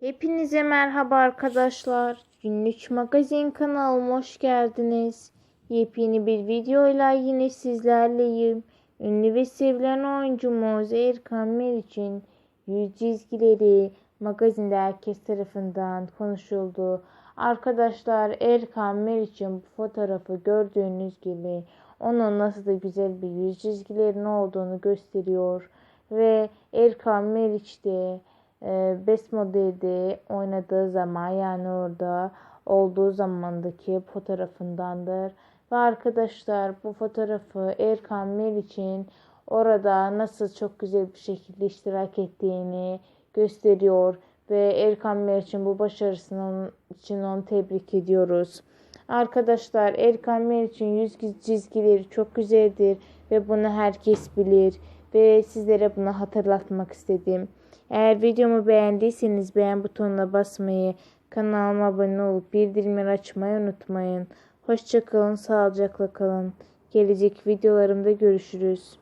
Hepinize merhaba arkadaşlar. Günlük magazin kanalıma hoş geldiniz. Yepyeni bir videoyla yine sizlerleyim. Ünlü ve sevilen oyuncumuz Erkan Meriç'in yüz çizgileri magazinde herkes tarafından konuşuldu. Arkadaşlar Erkan Meriç'in bu fotoğrafı gördüğünüz gibi onun nasıl da güzel bir yüz çizgilerinin olduğunu gösteriyor. Ve Erkan Meriç de e, Best Model'de oynadığı zaman yani orada olduğu zamandaki fotoğrafındandır. Ve arkadaşlar bu fotoğrafı Erkan Meriç'in orada nasıl çok güzel bir şekilde iştirak ettiğini gösteriyor. Ve Erkan Meriç'in bu başarısının için onu tebrik ediyoruz. Arkadaşlar Erkan Meriç'in yüz çizgileri çok güzeldir ve bunu herkes bilir. Ve sizlere bunu hatırlatmak istedim. Eğer videomu beğendiyseniz beğen butonuna basmayı, kanalıma abone olup bildirimleri açmayı unutmayın. Hoşçakalın, sağlıcakla kalın. Gelecek videolarımda görüşürüz.